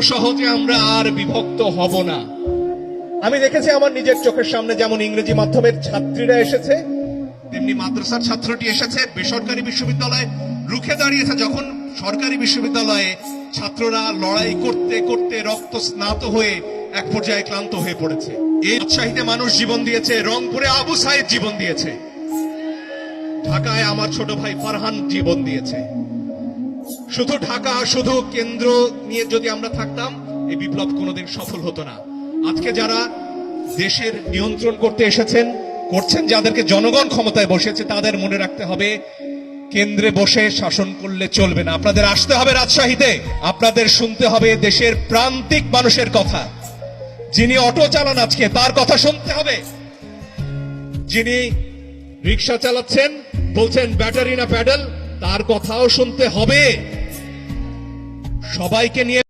সহজে আমরা আর বিভক্ত হব না। আমি দেখেছি আমার নিজের চোখের সামনে যেমন ইংরেজি মাধ্যমের ছাত্রীরা এসেছে তেমনি মাদ্রাসার ছাত্রটি এসেছে বেসরকারি বিশ্ববিদ্যালয়ে রুখে দাঁড়িয়েছে। যখন সরকারি বিশ্ববিদ্যালয়ে ছাত্ররা লড়াই করতে করতে রক্ত স্নাত হয়ে এক পর্যায়ে ক্লান্ত হয়ে পড়েছে। এই উৎসাহিতে মানুষ জীবন দিয়েছে রংপুরে আবু সাইদ জীবন দিয়েছে। ঢাকায় আমার ছোট ভাই ফারহান জীবন দিয়েছে। শুধু ঢাকা, শুধু কেন্দ্র নিয়ে যদি আমরা থাকতাম, এই বিপ্লব কোনোদিন সফল হতো না। আজকে যারা দেশের নিয়ন্ত্রণ করতে এসেছেন, করছেন যাদেরকে জনগণ ক্ষমতায় বসেছে, তাদের মনে রাখতে হবে, কেন্দ্রে বসে শাসন করলে চলবে না। আপনাদের আসতে হবে রাজশাহীতে। আপনাদের শুনতে হবে দেশের প্রান্তিক মানুষের কথা। যিনি অটো চালান আজকে, তার কথা শুনতে হবে। যিনি রিক্সা চালাচ্ছেন, বলছেন, ব্যাটারি না প্যাডেল? তার কথাও শুনতে হবে। সবাইকে নিয়ে